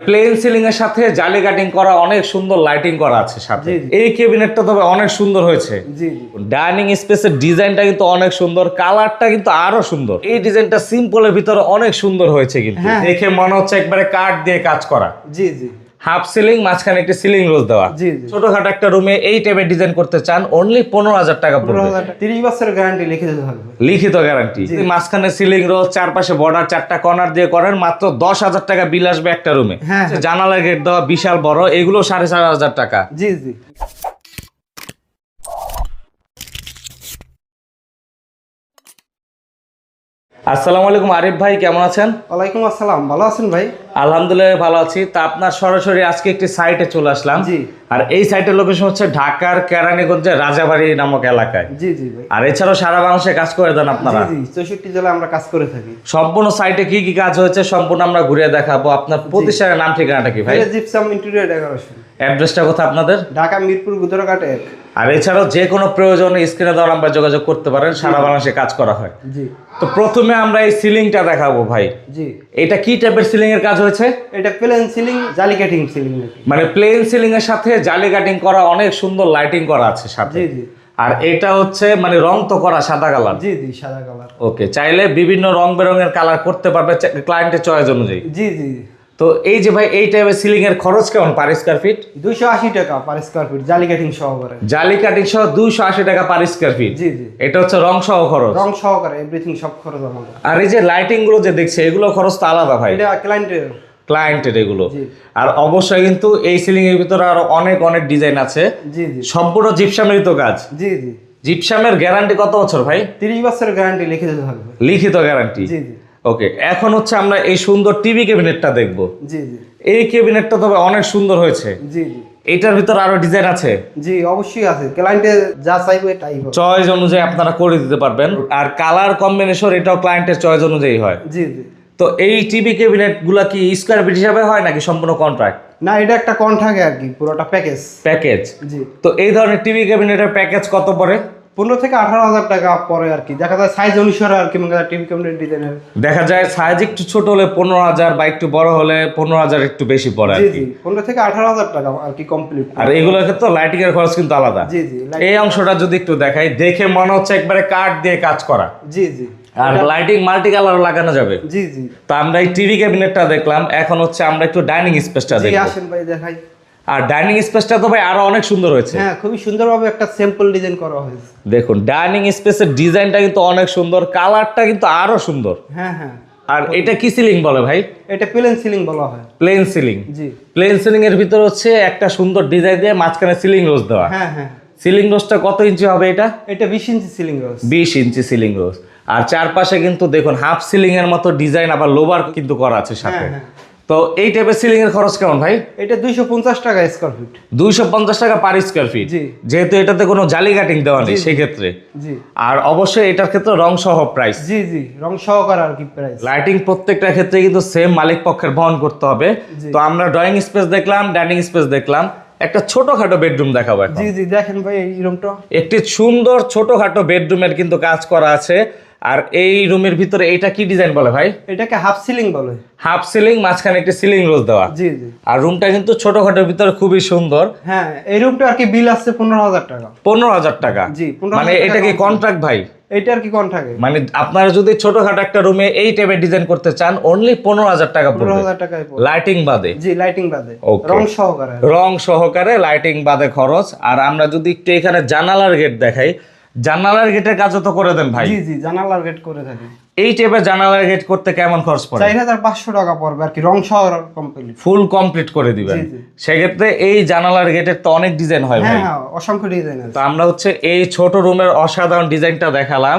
Plane ceiling এর সাথে জালি কাটিং করা অনেক সুন্দর লাইটিং করা আছে সাথে। এই কেবিনেটটা তবে অনেক সুন্দর হয়েছে। ডাইনিং স্পেসের ডিজাইনটা কিন্তু অনেক সুন্দর কালারটা কিন্তু আরও সুন্দর। এই ডিজাইনটা সিম্পলের ভিতরে অনেক সুন্দর হয়েছে কিন্তু। হ্যাঁ। দেখে মনে হচ্ছে একবারে কাঠ দিয়ে কাজ করা। জি জি। হাফ সিলিং মাঝখানে একটি সিলিং রোজ দেওয়া। ছোটখাটো একটা রুমে এই টাইপের ডিজাইন করতে চান অনলি পনেরো হাজার টাকা পনেরো পড়বে তিরিশ বছরের গ্যারান্টি লিখে দিতে থাকবে লিখিত গ্যারান্টি মাঝখানে সিলিং রোজ চারপাশে বর্ডার চারটা কর্নার দিয়ে করেন মাত্র দশ হাজার টাকা বিল আসবে একটা রুমে। হ্যাঁ। জানালা গেট দেওয়া বিশাল বড় এগুলো সাড়ে চার হাজার টাকা। জি জি। আসসালামু আলাইকুম আরিফ ভাই কেমন আছেন? ওয়ালাইকুম আসসালাম ভালো আছেন ভাই? আলহামদুলিল্লাহ ভালো আছি। তা আপনার সরাসরি আজকে একটি সাইটে চলে আসলাম। জি। আর এই সাইটের লোকেশন হচ্ছে ঢাকার কেরানীগঞ্জের রাজাবাড়ি নামক এলাকায়। জি জি ভাই। আর এছাড়াও সারা বাংলাদেশে কাজ করে দেন আপনারা। জি চৌষট্টি জেলায় আমরা কাজ করে থাকি। সম্পূর্ণ সাইটে কি কি কাজ হয়েছে সম্পূর্ণ আমরা ঘুরে দেখাবো। আপনার প্রতিষ্ঠানের নাম ঠিকানাটা কি ভাই? জিপসাম ইন্টেরিয়র ডেকোরেশন অ্যাড্রেসটা কোথায় আপনাদের? ঢাকা মিরপুর গুদরাঘাট এক। আর এছাড়াও যে কোনো প্রয়োজনে স্ক্রিনে দেওয়া নাম্বার যোগাযোগ করতে পারেন সারা বাংলাদেশে কাজ করা হয়। জি। তো প্রথমে আমরা এই সিলিংটা দেখাবো ভাই। জি। এটা কি টাইপের সিলিং এর কাজ হয়েছে? এটা প্লেন সিলিং জালি কাটিং সিলিং মানে প্লেন সিলিং এর সাথে জালি কাটিং করা অনেক সুন্দর লাইটিং করা আছে সাথে। জি জি। আর এটা হচ্ছে মানে রং তো করা সাদা কালার জি জি সাদা কালার ওকে চাইলে বিভিন্ন রং বেরঙের কালার করতে পারবে ক্লায়েন্টের চয়েস অনুযায়ী। জি জি। তো এই যে ভাই এই টাইপের সিলিং এর খরচ কেমন পার স্কোয়ার ফিট দুইশো আশি টাকা পার স্কোয়ার ফিট জালি কাটিং সহকারে। জালি কাটিং সহ দুইশো আশি টাকা পার স্কোয়ার ফিট জি জি। এটা হচ্ছে রং সহ খরচ? রং সহকারে এভরিথিং সব খরচ আমাদের। আর এই যে লাইটিংগুলো যে দেখছে এগুলো খরচ তো আলাদা ভাই। এটা ক্লায়েন্টের ক্লায়েন্টের এগুলো। আর অবশ্যই কিন্তু এই সিলিং এর ভিতরে আরও অনেক অনেক ডিজাইন আছে। জি জি। সম্পূর্ণ জিপসামেরই তো কাজ। জি জি। জিপসামের গ্যারান্টি কত বছর ভাই? তিরিশ বছরের গ্যারান্টি লিখে থাকবে। লিখিত গ্যারান্টি জি জি। ওকে এখন হচ্ছে আমরা এই সুন্দর টিভি ক্যাবিনেটটা দেখব। জি জি। এই ক্যাবিনেটটা তবে অনেক সুন্দর হয়েছে। জি জি। এটার ভিতর আরও ডিজাইন আছে? জি অবশ্যই আছে। ক্লায়েন্টে যা চাইবে তাই হবে। চয়েস অনুযায়ী আপনারা করে দিতে পারবেন। আর কালার কম্বিনেশন এটাও ক্লায়েন্টের চয়েস অনুযায়ী হয়। জি জি। তো এই টিভি ক্যাবিনেটগুলা কি স্কোয়ার ফিট হিসাবে হয় নাকি সম্পূর্ণ কন্ট্রাক্ট না এটা একটা কন্ট্রাক্ট আর কি পুরোটা প্যাকেজ প্যাকেজ জি। তো এই ধরনের টিভি ক্যাবিনেটের প্যাকেজ কত পড়ে? পনেরো থেকে আঠারো হাজার টাকা পরে আর কি। দেখা যায় সাইজ অনুসারে আর কি টিভি ক্যাবিনেট ডিজাইনের দেখা যায় সাইজ একটু ছোট হলে পনেরো হাজার বা একটু বড় হলে পনেরো হাজার একটু বেশি পড়ে জি জি পনেরো থেকে আঠারো হাজার টাকা আর কি কমপ্লিট আর এগুলোর ক্ষেত্রে লাইটিং এর খরচ কিন্তু আলাদা। জি জি এই অংশটা যদি একটু দেখাই দেখে মনে হচ্ছে একবারে কাঠ দিয়ে কাজ করা। জি জি। আর লাইটিং মাল্টি কালার লাগানো যাবে। জি জি। তো আমরা এই টিভি ক্যাবিনেটটা দেখলাম এখন হচ্ছে আমরা একটু ডাইনিং স্পেসটা জি দেখব। আসেন ভাই দেখাই। আর ডাইনিং স্পেসটা তো ভাই আরও অনেক সুন্দর হয়েছে। হ্যাঁ খুবই সুন্দরভাবে একটা সিম্পল ডিজাইন করা হয়েছে। দেখুন ডাইনিং স্পেসের ডিজাইনটা কিন্তু অনেক সুন্দর কালারটা কিন্তু আরও সুন্দর। হ্যাঁ হ্যাঁ। আর এটা কি সিলিং বলে ভাই? এটা প্লেন সিলিং বলা হয়। প্লেন সিলিং জি। প্লেন সিলিং এর ভিতর হচ্ছে একটা সুন্দর ডিজাইন দিয়ে মাঝখানে সিলিং রোজ দেওয়া। হ্যাঁ হ্যাঁ। সিলিং রোজটা কত ইঞ্চি হবে এটা? এটা বিশ ইঞ্চি সিলিং রোজ বিশ ইঞ্চি সিলিং রোজ আর চারপাশে কিন্তু দেখুন হাফ সিলিং এর মতো ডিজাইন আবার লোবার কিন্তু করা আছে সাথে। হ্যাঁ, তো এই টাইপের সিলিং এর খরচ কেমন ভাই? এটা দুইশো পঞ্চাশ টাকা স্কোয়ার ফিট দুইশো পঞ্চাশ টাকা পার স্কোয়ার ফিট যেহেতু এটাতে কোনো জালি কাটিং দেওয়া নেই সেই ক্ষেত্রে জি। আর অবশ্যই এটার ক্ষেত্রে রং সহ প্রাইস জি জি। রং সহকারে আর কি প্রাইস লাইটিং প্রত্যেকটা ক্ষেত্রে কিন্তু সেম মালিক পক্ষের বহন করতে হবে। তো আমরা ড্রয়িং স্পেস দেখলাম ডাইনিং স্পেস দেখলাম। একটা ছোটখাটো বেডরুম দেখাবো জি জি। দেখেন ভাই এই রুমটা একটি সুন্দর ছোটখাটো বেডরুমের কিন্তু কাজ করা আছে। আর এই রুমের ভিতরে এটা কি ডিজাইন বলে ভাই? এটাকে হাফ সিলিং বলে। হাফ সিলিং মাঝখানে একটি সিলিং রোজ দেওয়া। জি জি। আর রুমটা কিন্তু ছোটখাটোর ভিতরে খুবই সুন্দর। হ্যাঁ এই রুমটা আর কি বিল আসছে পনেরো হাজার টাকা। পনেরো হাজার টাকা। জি, মানে এটা কি কন্ট্রাক্ট ভাই? এটা আর কি কন্ট্রাক্টে মানে আপনারা যদি ছোটখাটো একটা রুমে এই টাইপের ডিজাইন করতে চান অনলি পনেরো হাজার টাকা টাকায় পড়বে। লাইটিং বাদে। জি লাইটিং বাদে। রং সহকারে। রং সহকারে লাইটিং বাদে খরচ। আর আমরা যদি একটু এখানে জানালার গেট দেখাই জানালার গেটের কাজও তো করে দেন ভাই। জি জি জানালার গেট করে থাকি। এই টাইপের জানালার গেট করতে কেমন খরচ পড়ে? চার হাজার পাঁচশো টাকা পড়বে আর কি রং সহ কমপ্লিট ফুল কমপ্লিট করে দিবেন। জি, জি। সেক্ষেত্রে এই জানালার গেটের তো অনেক ডিজাইন হয় হ্যাঁ ভাই। হ্যাঁ অসংখ্য ডিজাইন আছে। তো আমরা হচ্ছে এই ছোট রুমের অসাধারণ ডিজাইনটা দেখালাম।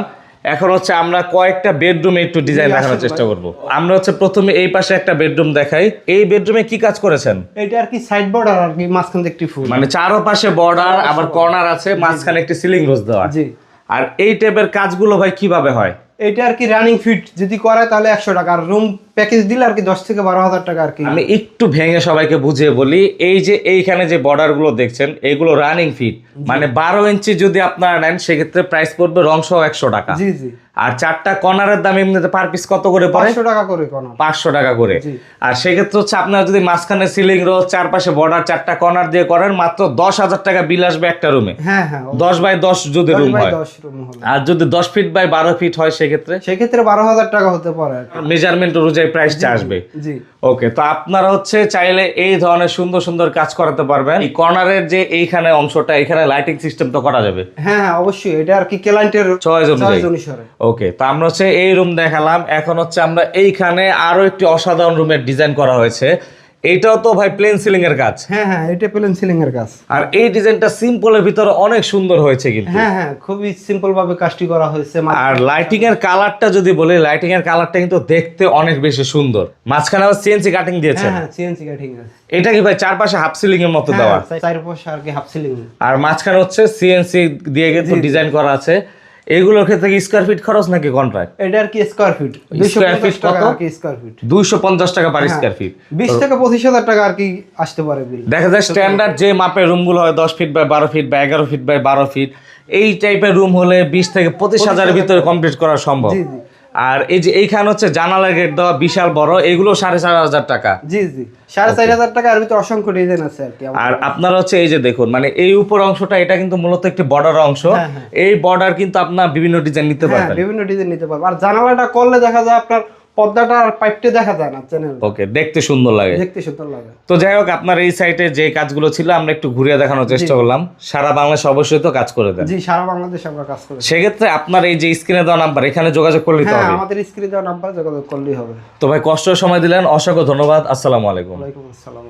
এখন হচ্ছে আমরা কয়েকটা বেডরুমে একটু ডিজাইন দেখানোর চেষ্টা করব। আমরা হচ্ছে প্রথমে এই পাশে একটা বেডরুম দেখাই। এই বেডরুমে কি কাজ করেছেন? এটা আর কি সাইড বর্ডার আর কি মাঝখানে একটি ফুল। মানে চারোপাশে বর্ডার আবার কর্নার আছে মাঝখানে একটি সিলিং রোজ দেওয়া। জি। আর এই টাইপের কাজগুলো ভাই কীভাবে হয়? এটা আর কি রানিং ফিট যদি করে তাহলে একশো টাকা। আর রুম প্যাকেজ দিলে আর কি দশ থেকে বারো হাজার টাকা আর কি আমি একটু ভেঙে সবাইকে বুঝিয়ে বলি এই যে এইখানে যে বর্ডারগুলো দেখছেন এগুলো রানিং ফিট মানে বারো ইঞ্চি যদি আপনারা নেন সেক্ষেত্রে প্রাইস পড়বে রং সহ একশো টাকা। জি জি। আর চারটা কর্নারের দাম এমনিতে পার পিস কত করে পাঁচশো টাকা করে পাঁচশো টাকা করে। আর সেক্ষেত্রে হচ্ছে আপনার যদি মাঝখানে সিলিং রোল চারপাশে বর্ডার চারটা কর্নার দিয়ে করেন মাত্র দশ হাজার টাকা বিল আসবে একটা রুমে হ্যাঁ হ্যাঁ দশ বাই দশ যদি রুম হয়। আর যদি দশ ফিট বাই বারো ফিট হয় সেক্ষেত্রে? সেক্ষেত্রে বারো হাজার টাকা হতে পারে মেজারমেন্ট অনুযায়ী প্রাইসটা আসবে। জি। ওকে তো আপনারা হচ্ছে চাইলে এই ধরনের সুন্দর সুন্দর কাজ করাতে পারবেন। এই কর্নারের যে এইখানে অংশটা এখানে লাইটিং সিস্টেম তো করা যাবে। হ্যাঁ হ্যাঁ অবশ্যই। এটা আর কি ক্লায়েন্টের চয়েস অনুসারে ওকে তো আমরা হচ্ছে এই রুম দেখালাম। এখন হচ্ছে আমরা এইখানে আরও একটি অসাধারণ রুমের ডিজাইন করা হয়েছে। এইটাও তো ভাই প্লেন সিলিং এর কাজ। হ্যাঁ হ্যাঁ এটা পেলেন সিলিং এর কাজ। আর এই ডিজাইনটা সিম্পলের ভিতরে অনেক সুন্দর হয়েছে কিন্তু। হ্যাঁ হ্যাঁ খুবই সিম্পল ভাবে কাজটি করা হয়েছে আর লাইটিং এর কালারটা যদি বলি লাইটিং এর কালারটা কিন্তু দেখতে অনেক বেশি সুন্দর। মাঝখানে আবার সিএনসি কাটিং দিয়েছে হ্যাঁ হ্যাঁ সিএনসি কাটিং আছে এটা কি ভাই চারপাশে হাফ সিলিং এর মতো দেওয়া? হ্যাঁ চারপাশে আর কি হাফ সিলিং আর মাঝখানে হচ্ছে সিএনসি দিয়ে কিন্তু ডিজাইন করা আছে। এগুলোর ক্ষেত্রে কি স্কোয়ার ফিট খরচ নাকি কন্ট্রাক্ট এটা আর কি স্কোয়ার ফিট কত? আর কি স্কোয়ার ফিট দুইশো পঞ্চাশ টাকা। পার স্কোয়ার ফিট বিশ থেকে পঁচিশ হাজার টাকা আর কি আসতে পারে বিল দেখা যায় স্ট্যান্ডার্ড যে মাপের রুমগুলো হয় দশ ফিট বাই বারো ফিট বা এগারো ফিট বাই বারো ফিট এই টাইপের রুম হলে বিশ থেকে 25000 এর ভিতরে কমপ্লিট করা সম্ভব। জি, জি। আর এই যে এইখানে হচ্ছে জানালা গেট দেওয়া বিশাল বড় এগুলো সাড়ে চার হাজার টাকা। জি জি। সাড়ে চার হাজার টাকা আর ভিতরে অসংখ্য ডিজাইন আছে আর কি আর আপনারা হচ্ছে এই যে দেখুন মানে এই উপর অংশটা এটা কিন্তু মূলত একটি বর্ডার অংশ। হ্যাঁ, হ্যাঁ। এই বর্ডার কিন্তু আপনার বিভিন্ন ডিজাইন নিতে হ্যাঁ পারবেন। বিভিন্ন ডিজাইন নিতে পারবেন। আর জানালাটা করলে দেখা যায় আপনার পর্দাটা আর পাইপটা দেখা যায় না চ্যানেল ওকে দেখতে সুন্দর লাগে। দেখতে সুন্দর লাগে। তো যাই হোক আপনার এই সাইটে যে কাজগুলো ছিল আমরা একটু ঘুরিয়ে দেখানোর চেষ্টা করলাম। সারা বাংলাদেশ অবশ্যই তো কাজ করে দেন। জি সারা বাংলাদেশে আমরা কাজ করি সেক্ষেত্রে আপনার এই যে স্ক্রিনে দেওয়া নাম্বার এখানে যোগাযোগ করলে তো হ্যাঁ হবে। আমাদের স্ক্রিনে দেওয়া নাম্বার যোগাযোগ করলেই হবে। তো ভাই কষ্ট সময় দিলেন অসংখ্য ধন্যবাদ। আসসালামু আলাইকুম। ওয়ালাইকুম আসসালাম।